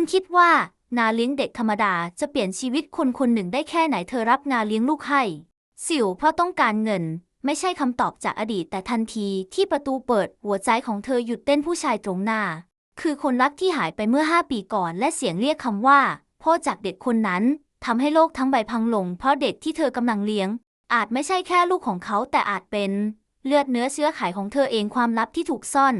คุณคิดว่างานเลี้ยงเด็กธรรมดาจะเปลี่ยนชีวิตคนคนหนึ่งได้แค่ไหนเธอรับงานเลี้ยงลูกให้ สิวเพราะต้องการเงิน ไม่ใช่คำตอบจากอดีต แต่ทันทีที่ประตูเปิดหัวใจของเธอหยุดเต้นผู้ชายตรงหน้า คือคนรักที่หายไปเมื่อ 5 ปีก่อน และเสียงเรียกคำว่าพ่อจากเด็กคนนั้นทำให้โลกทั้งใบพังลง เพราะเด็กที่เธอกำลังเลี้ยง อาจไม่ใช่แค่ลูกของเขาแต่อาจเป็น เลือดเนื้อเชื้อไขของเธอเองความลับที่ถูกซ่อน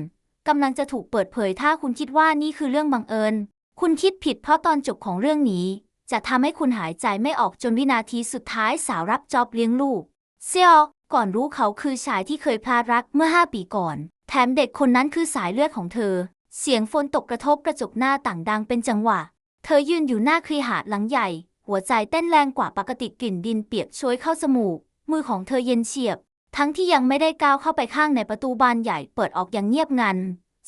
กำลังจะถูกเปิดเผยถ้าคุณคิดว่านี่คือเรื่องบังเอิญ คุณคิดผิดเพราะตอนจบของเรื่องนี้ จะทำให้คุณหายใจไม่ออกจนวินาทีสุดท้ายสาวรับจอบเลี้ยงลูก เซียวก่อนรู้เขาคือชายที่เคยพลาดรักเมื่อห้าปีก่อน แถมเด็กคนนั้นคือสายเลือดของเธอ เสียงฝนตกกระทบกระจกหน้าต่างดังเป็นจังหวะ เธอยืนอยู่หน้าคลีหาดหลังใหญ่ หัวใจเต้นแรงกว่าปกติกลิ่นดินเปียกโชยเข้าจมูก มือของเธอเย็นเฉียบ ทั้งที่ยังไม่ได้ก้าวเข้าไปข้างในประตูบานใหญ่เปิดออกอย่างเงียบงัน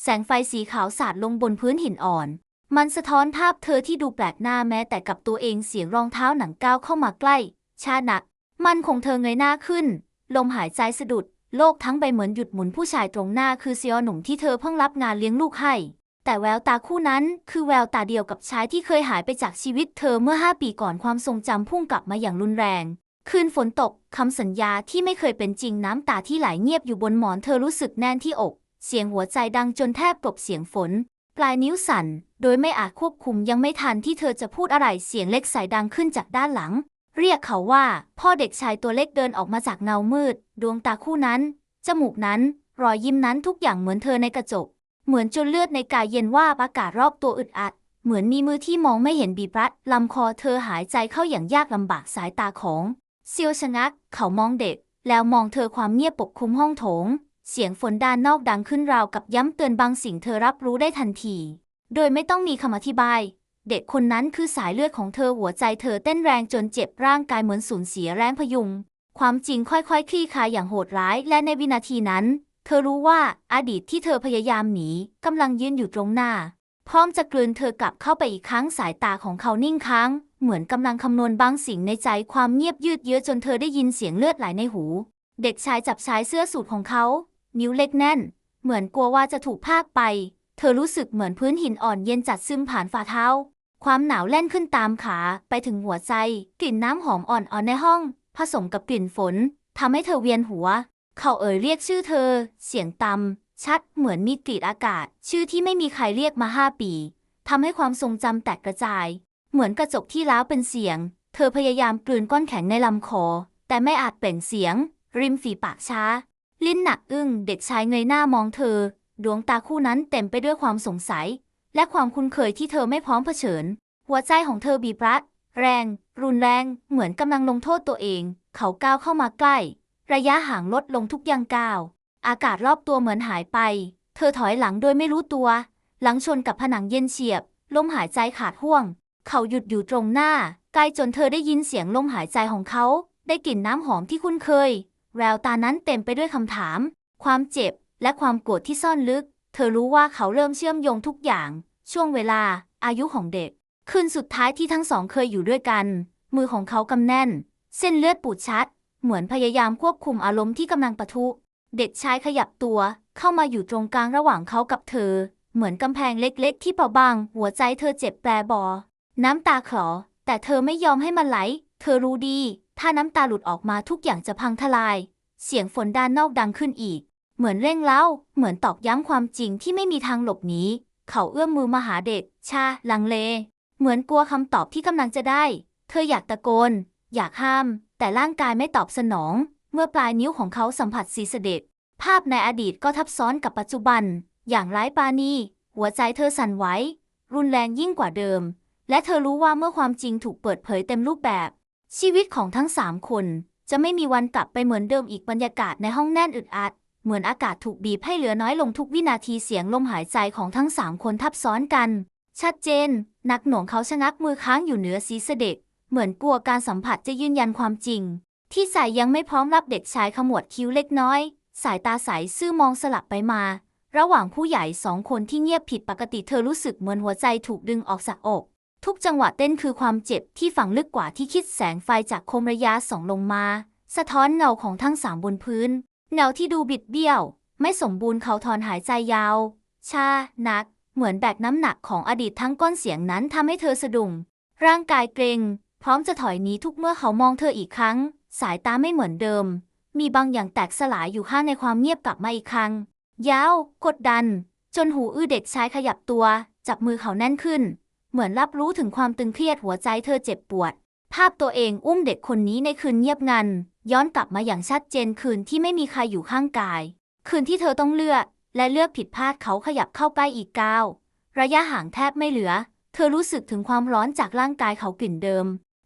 แสงไฟสีขาวสาดลงบนพื้นหินอ่อน มันสะท้อนภาพเธอที่ดูแปลกหน้าแม้แต่กับตัวเองเสียงรองเท้าหนังก้าวเข้ามาใกล้ชาหนัก มันของเธอเงยหน้าขึ้น ลมหายใจสะดุด โลกทั้งใบเหมือนหยุดหมุนผู้ชายตรงหน้าคือเซียวหนุ่มที่เธอเพิ่งรับงานเลี้ยงลูกให้ แต่แววตาคู่นั้นคือแววตาเดียวกับชายที่เคยหายไปจากชีวิตเธอเมื่อห้าปีก่อนความทรงจำพุ่งกลับมาอย่างรุนแรง คืนฝนตกคำสัญญาที่ไม่เคยเป็นจริงน้ำตาที่ไหลเงียบอยู่บนหมอนเธอรู้สึกแน่นที่อก เสียงหัวใจดังจนแทบกลบเสียงฝน ลายนิ้วสั่น โดยไม่อาจควบคุมยังไม่ทันที่เธอจะพูดอะไรเสียงเล็กสายดังขึ้นจากด้านหลัง เรียกเขาว่า พ่อเด็กชายตัวเล็กเดินออกมาจากเงามืด ดวงตาคู่นั้น จมูกนั้น รอยยิ้มนั้นทุกอย่างเหมือนเธอในกระจก เหมือนจนเลือดในกายเย็นว่าอากาศรอบตัวอึดอัด เหมือนมีมือที่มองไม่เห็นบีบรัดลำคอเธอหายใจเข้าอย่างยากลำบากสายตาของเซียวชะงัก เขามองเด็ก แล้วมองเธอความเงียบปกคลุมห้องโถง เสียงฝนด้านนอกดังขึ้นราวกับย้ำเตือนบางสิ่งเธอรับรู้ได้ทันที โดยไม่ต้องมีคำอธิบาย เด็กคนนั้นคือสายเลือดของเธอหัวใจเธอเต้นแรงจนเจ็บร่างกายเหมือนสูญเสียแรงพยุง ความจริงค่อยๆคลี่คลายอย่างโหดร้าย และในวินาทีนั้น เธอรู้ว่าอดีตที่เธอพยายามหนีกำลังยืนอยู่ตรงหน้า พร้อมจะกลืนเธอกลับเข้าไปอีกครั้งสายตาของเขานิ่งค้าง เหมือนกำลังคำนวณบางสิ่งในใจความเงียบยืดเยื้อจนเธอได้ยินเสียงเลือดไหลในหู เด็กชายจับชายเสื้อสูทของเขา นิ้วเล็กแน่น เหมือนกลัวว่าจะถูกพากไป เธอรู้สึกเหมือนพื้นหินอ่อนเย็นจัดซึมผ่านฝ่าเท้า ความหนาวแล่นขึ้นตามขาไปถึงหัวใจ กลิ่นน้ำหอมอ่อนๆในห้อง ผสมกับกลิ่นฝนทำให้เธอเวียนหัว เขาเอ่ยเรียกชื่อเธอ เสียงต่ำชัดเหมือนมีกรีดอากาศ ชื่อที่ไม่มีใครเรียกมาห้าปีทำให้ความทรงจำแตกกระจาย เหมือนกระจกที่ร้าวเป็นเสียง เธอพยายามกลืนก้อนแข็งในลำคอ แต่ไม่อาจเปล่งเสียง ริมฝีปากช้า ลิ้นหนักอึ้งเด็กชายเงยหน้ามองเธอ ดวงตาคู่นั้นเต็มไปด้วยความสงสัย และความคุ้นเคยที่เธอไม่พร้อมเผชิญ หัวใจของเธอบีบรัดแรง รุนแรง เหมือนกำลังลงโทษตัวเอง เขาก้าวเข้ามาใกล้ ระยะห่างลดลงทุกย่างก้าว อากาศรอบตัวเหมือนหายไป เธอถอยหลังโดยไม่รู้ตัว หลังชนกับผนังเย็นเฉียบ ลมหายใจขาดห่วง เขาหยุดอยู่ตรงหน้า ใกล้จนเธอได้ยินเสียงลมหายใจของเขา ได้กลิ่นน้ำหอมที่คุ้นเคย แววตานั้นเต็มไปด้วยคำถาม ความเจ็บ และความโกรธที่ซ่อนลึก เธอรู้ว่าเขาเริ่มเชื่อมโยงทุกอย่าง ช่วงเวลา อายุของเด็ก คืนสุดท้ายที่ทั้งสองเคยอยู่ด้วยกัน มือของเขากำแน่น เส้นเลือดปูดชัด เหมือนพยายามควบคุมอารมณ์ที่กำลังปะทุ เด็กชายขยับตัว เข้ามาอยู่ตรงกลางระหว่างเขากับเธอ เหมือนกำแพงเล็ก ๆ ที่เปราะบาง หัวใจเธอเจ็บแปรบอ น้ำตาคลอแต่เธอไม่ยอมให้มันไหล เธอรู้ดี ถ้าน้ำตาหลุดออกมาทุกอย่างจะพังทลาย เสียงฝนด้านนอกดังขึ้นอีก เหมือนเร่งเล่าเหมือนตอกย้ำความจริงที่ไม่มีทางหลบหนี เขาเอื้อมมือมาหาเด็ก ชา ลังเล เหมือนกลัวคำตอบที่กำลังจะได้ เธออยากตะโกน อยากห้าม แต่ร่างกายไม่ตอบสนอง เมื่อปลายนิ้วของเขาสัมผัสสีเสด็จ ภาพในอดีตก็ทับซ้อนกับปัจจุบัน อย่างไร้ปาณีหัวใจเธอสั่นไหว รุนแรงยิ่งกว่าเดิม และเธอรู้ว่าเมื่อความจริงถูกเปิดเผยเต็มรูปแบบ ชีวิตของทั้งสามคนจะไม่มีวันกลับไปเหมือนเดิมอีกบรรยากาศในห้องแน่นอึดอัด เหมือนอากาศถูกบีบให้เหลือน้อยลงทุกวินาทีเสียงลมหายใจของทั้งสามคนทับซ้อนกัน ชัดเจน นักหน่วงเขาชะงักมือค้างอยู่เหนือศีรษะเด็ก เหมือนกลัวการสัมผัสจะยืนยันความจริง ที่สายยังไม่พร้อมรับเด็กชายขมวดคิ้วเล็กน้อย สายตาใสซื่อมองสลับไปมา ระหว่างผู้ใหญ่สองคนที่เงียบผิดปกติเธอรู้สึกเหมือนหัวใจถูกดึงออกจากอก ทุกจังหวะเต้นคือความเจ็บที่ฝังลึกกว่าที่คิดแสงไฟจากโคมระยะส่องลงมา สะท้อนเงาของทั้งสามบนพื้น เงาที่ดูบิดเบี้ยว ไม่สมบูรณ์เขาถอนหายใจยาว ชานัก เหมือนแบกน้ำหนักของอดีตทั้งก้อนเสียงนั้นทำให้เธอสะดุ้งร่างกายเกร็ง พร้อมจะถอยหนีทุกเมื่อเขามองเธออีกครั้ง สายตาไม่เหมือนเดิม มีบางอย่างแตกสลายอยู่ข้างในความเงียบกลับมาอีกครั้งยาว กดดัน จนหูอื้อเด็กชายขยับตัว จับมือเขาแน่นขึ้น เหมือนรับรู้ถึงความตึงเครียดหัวใจเธอเจ็บปวด ภาพตัวเองอุ้มเด็กคนนี้ในคืนเงียบงัน ย้อนกลับมาอย่างชัดเจนคืนที่ไม่มีใครอยู่ข้างกาย คืนที่เธอต้องเลือก และเลือกผิดพลาดเขาขยับเข้าใกล้อีกก้าวระยะห่างแทบไม่เหลือ เธอรู้สึกถึงความร้อนจากร่างกายเขากลิ่นเดิม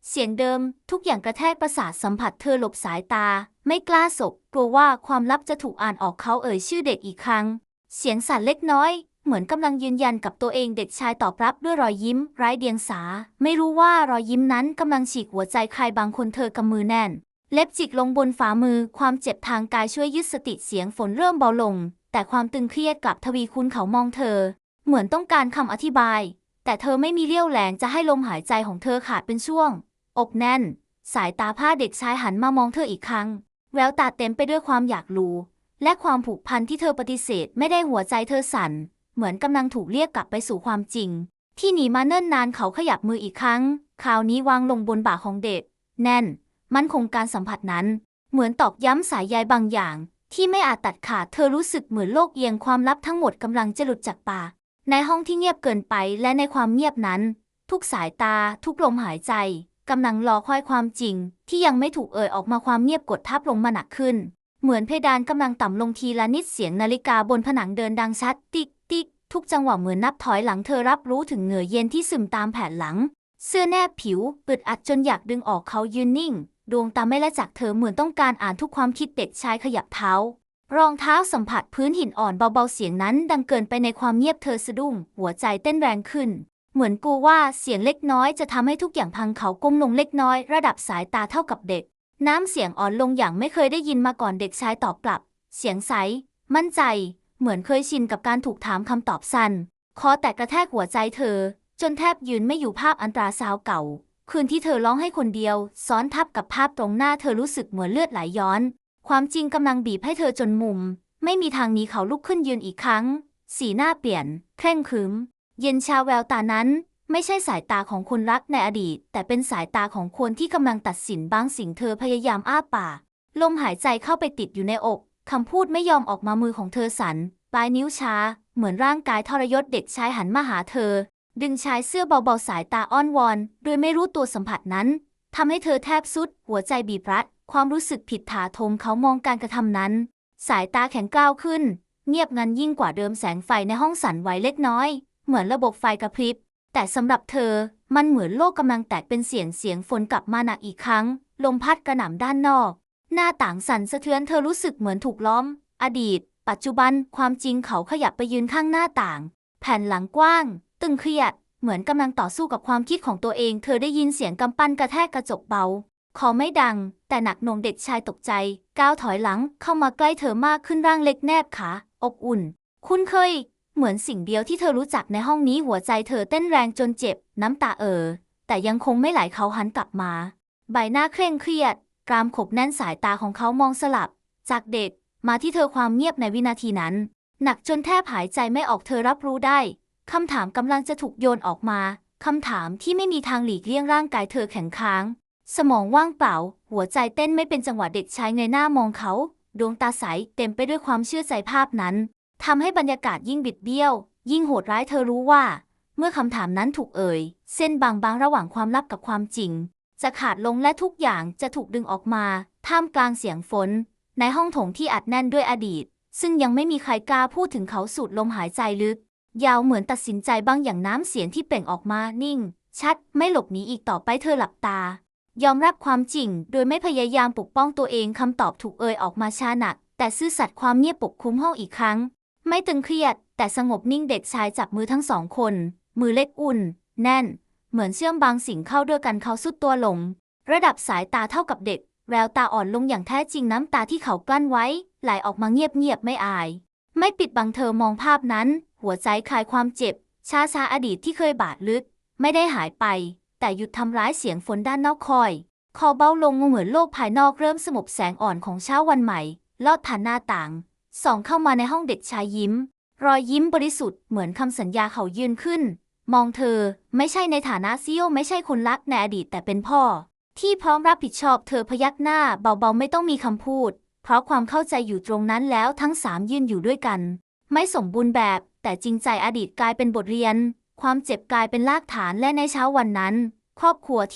เสียงเดิม ทุกอย่างกระแทกประสาทสัมผัสเธอหลบสายตา ไม่กล้าสบกลัวว่าความลับจะถูกอ่านออกเขาเอ่ยชื่อเด็กอีกครั้ง เสียงสั่นเล็กน้อย เหมือนกำลังยืนยันกับตัวเองเด็กชายตอบรับด้วยรอยยิ้ม ไร้เดียงสา ไม่รู้ว่ารอยยิ้มนั้นกำลังฉีกหัวใจใครบางคนเธอกำมือแน่น เล็บจิกลงบนฝ่ามือ ความเจ็บทางกายช่วยยึดสติเสียงฝนเริ่มเบาลง แต่ความตึงเครียดกลับทวีคูณเขามองเธอ เหมือนต้องการคำอธิบาย แต่เธอไม่มีเรี่ยวแรงจะให้ลมหายใจของเธอขาดเป็นช่วง อกแน่น สายตาผ้าเด็กชายหันมามองเธออีกครั้ง แววตาเต็มไปด้วยความอยากรู้และความผูกพันที่เธอปฏิเสธไม่ได้หัวใจเธอสั่น เหมือนกำลังถูกเรียกกลับไปสู่ความจริง ที่หนีมาเนิ่นนานเขาขยับมืออีกครั้ง คราวนี้วางลงบนบ่าของเด็ก แน่น มันคงการสัมผัสนั้น เหมือนตอกย้ำสายใยบางอย่าง ที่ไม่อาจตัดขาดเธอรู้สึกเหมือนโลกเอียงความลับทั้งหมดกำลังจะหลุดจากปากในห้องที่เงียบเกินไปและในความเงียบนั้น ทุกสายตา ทุกลมหายใจกำลังรอคอยความจริง ที่ยังไม่ถูกเอ่ยออกมาความเงียบกดทับลงมาหนักขึ้น เหมือนเพดานกำลังต่ำลงทีละนิดเสียงนาฬิกาบนผนังเดินดังชัด ติ๊ก ทุกจังหวะเหมือนนับถอยหลังเธอรับรู้ถึงเหงื่อเย็นที่ซึมตามแผ่นหลัง เสื้อแนบผิวอึดอัดจนอยากดึงออกเขายืนนิ่ง ดวงตาไม่ละจากเธอเหมือนต้องการอ่านทุกความคิดเด็กชายขยับเท้า รองเท้าสัมผัสพื้นหินอ่อนเบาๆเสียงนั้นดังเกินไปในความเงียบเธอสะดุ้ง หัวใจเต้นแรงขึ้น เหมือนกูว่าเสียงเล็กน้อยจะทำให้ทุกอย่างพังเขาก้มลงเล็กน้อย ระดับสายตาเท่ากับเด็ก น้ำเสียงอ่อนลงอย่างไม่เคยได้ยินมาก่อนเด็กชายตอบกลับ เสียงใส มั่นใจ เหมือนเคยชินกับการถูกถามคำตอบสั้นคอแตกกระแทกหัวใจเธอ จนแทบยืนไม่อยู่ภาพอันตราซาวเก่า คืนที่เธอร้องให้คนเดียว ซ้อนทับกับภาพตรงหน้าเธอรู้สึกเหมือนเลือดไหลย้อน ความจริงกำลังบีบให้เธอจนมุม ไม่มีทางหนี้เขาลุกขึ้นยืนอีกครั้ง สีหน้าเปลี่ยน เคร่งครึ้มเย็นชาแววตานั้น ไม่ใช่สายตาของคนรักในอดีต แต่เป็นสายตาของคนที่กำลังตัดสินบางสิ่งเธอพยายามอ้าปากลมหายใจเข้าไปติดอยู่ในอก คำพูดไม่ยอมออกมามือของเธอสั่นปลายนิ้วช้า เหมือนร่างกายทรยศเด็กชายหันมาหาเธอ ดึงชายเสื้อเบาๆสายตาอ้อนวอนโดยไม่รู้ตัวสัมผัสนั้นทำให้เธอแทบสุด หัวใจบีบรัด ความรู้สึกผิดถาโถมเขามองการกระทำนั้น สายตาแข็งกร้าวขึ้น เงียบงันยิ่งกว่าเดิมแสงไฟในห้องสั่นไหวเล็กน้อย เหมือนระบบไฟกระพริบ แต่สำหรับเธอ มันเหมือนโลกกำลังแตกเป็นเสียงเสียงฝนกลับมาหนักอีกครั้ง ลมพัดกระหน่ำด้านนอก หน้าต่างสั่นสะเทือนเธอรู้สึกเหมือนถูกล้อม อดีต ปัจจุบันความจริงเขาขยับไปยืนข้างหน้าต่าง แผ่นหลังกว้าง ตึงเครียด เหมือนกำลังต่อสู้กับความคิดของตัวเอง เธอได้ยินเสียงกำปั้นกระแทกกระจกเบาขอไม่ดัง แต่หนักหน่วงเด็กชายตกใจ ก้าวถอยหลังเข้ามาใกล้เธอมากขึ้นร่างเล็กแนบขา อบอุ่น คุ้นเคย เหมือนสิ่งเดียวที่เธอรู้จักในห้องนี้หัวใจเธอเต้นแรงจนเจ็บ น้ำตาเอ่อแต่ยังคงไม่ไหลเขาหันกลับมา ใบหน้าเคร่งเครียด กรามขบแน่นสายตาของเขามองสลับ จากเด็กมาที่เธอความเงียบในวินาทีนั้น หนักจนแทบหายใจไม่ออกเธอรับรู้ได้คำถามกำลังจะถูกโยนออกมาคำถามที่ไม่มีทางหลีกเลี่ยงร่างกายเธอแข็งค้าง สมองว่างเปล่า หัวใจเต้นไม่เป็นจังหวะเด็กชายเงยหน้ามองเขา ดวงตาใสเต็มไปด้วยความเชื่อใจภาพนั้นทำให้บรรยากาศยิ่งบิดเบี้ยว ยิ่งโหดร้ายเธอรู้ว่า เมื่อคำถามนั้นถูกเอ่ย เส้นบางๆระหว่างความลับกับความจริง จะขาดลงและทุกอย่างจะถูกดึงออกมา ท่ามกลางเสียงฝน ในห้องโถงที่อัดแน่นด้วยอดีต ซึ่งยังไม่มีใครกล้าพูดถึงเขาสูดลมหายใจลึก ยาวเหมือนตัดสินใจบางอย่างน้ำเสียงที่เปล่งออกมานิ่ง ชัด ไม่หลบหนีอีกต่อไปเธอหลับตา ยอมรับความจริง โดยไม่พยายามปกป้องตัวเองคำตอบถูกเอ่ยออกมาช้าหนัก แต่ซื่อสัตย์ความเงียบปกคลุมห้องอีกครั้ง ไม่ตึงเครียด แต่สงบนิ่งเด็กชายจับมือทั้งสองคน มือเล็กอุ่น แน่น เหมือนเชื่อมบางสิ่งเข้าด้วยกันเขาสุดตัวลง ระดับสายตาเท่ากับเด็ก แววตาอ่อนลงอย่างแท้จริงน้ำตาที่เขากลั้นไว้ ไหลออกมาเงียบๆไม่อาย ไม่ปิดบังเธอมองภาพนั้น หัวใจคลายความเจ็บช้าชาอดีตที่เคยบาดลึก ไม่ได้หายไป แต่หยุดทำร้ายเสียงฝนด้านนอกคอย คอเบาลงเหมือนโลกภายนอกเริ่มสงบแสงอ่อนของเช้าวันใหม่ ลอดผ่านหน้าต่าง ส่องเข้ามาในห้องเด็กชายยิ้ม รอยยิ้มบริสุทธิ์เหมือนคำสัญญาเขายืนขึ้น มองเธอไม่ใช่ในฐานะเซี่ยวไม่ใช่คนรักในอดีตแต่เป็นพ่อ ที่พร้อมรับผิดชอบเธอพยักหน้าเบาๆไม่ต้องมีคำพูด เพราะความเข้าใจอยู่ตรงนั้นแล้วทั้งสามยืนอยู่ด้วยกัน ไม่สมบูรณ์แบบแต่จริงใจอดีตกลายเป็นบทเรียน ความเจ็บกลายเป็นรากฐานและในเช้าวันนั้น ครอบครัวที่